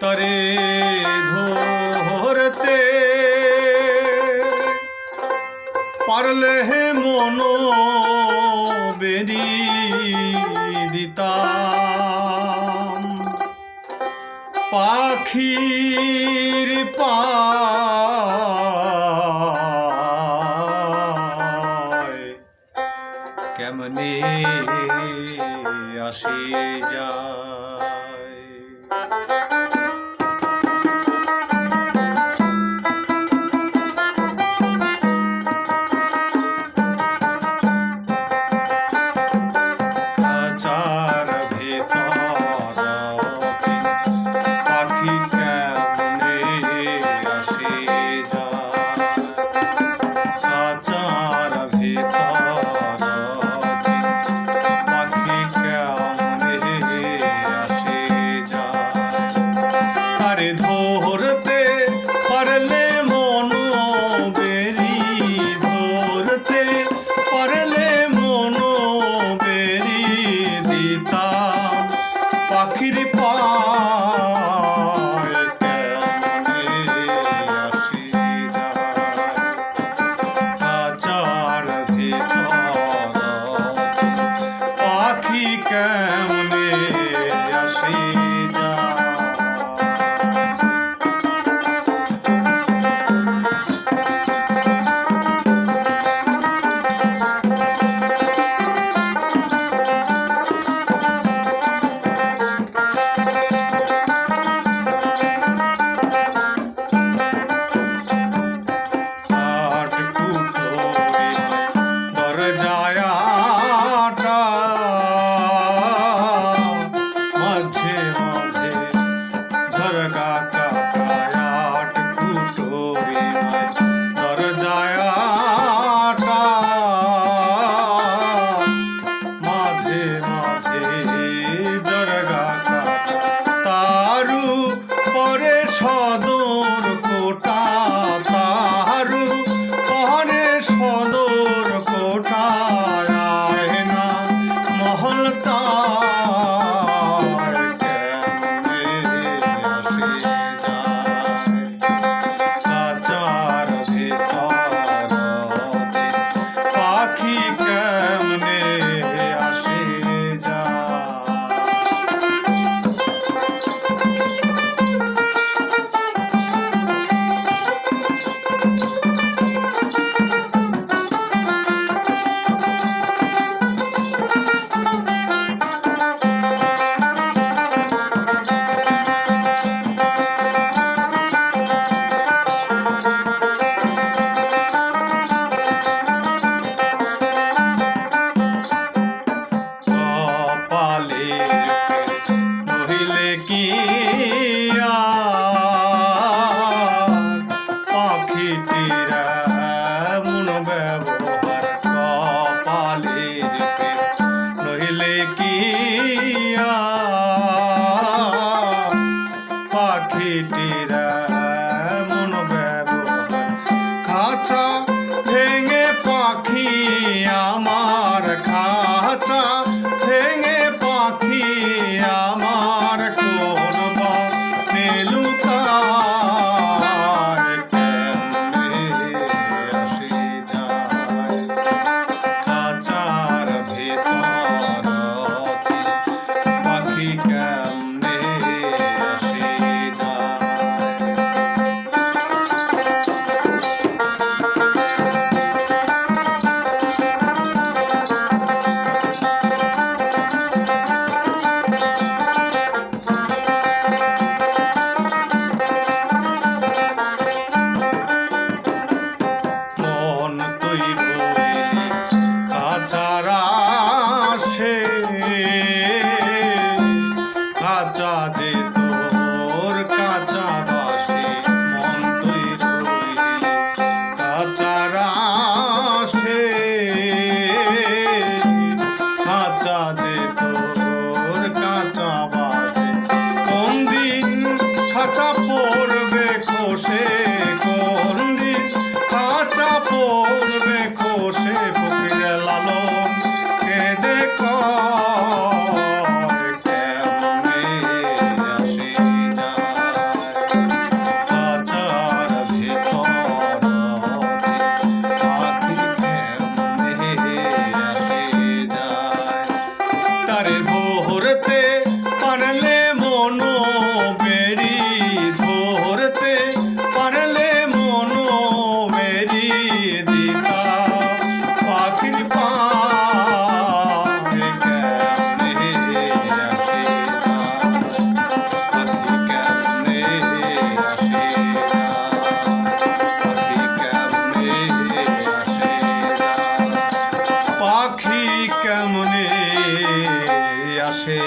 তরে ধরতে। পারলে হে মন বেরি দিতাম। পাখির পায় কেমনে আসে যা fica Yeah. you পাখি কেমনে আসে?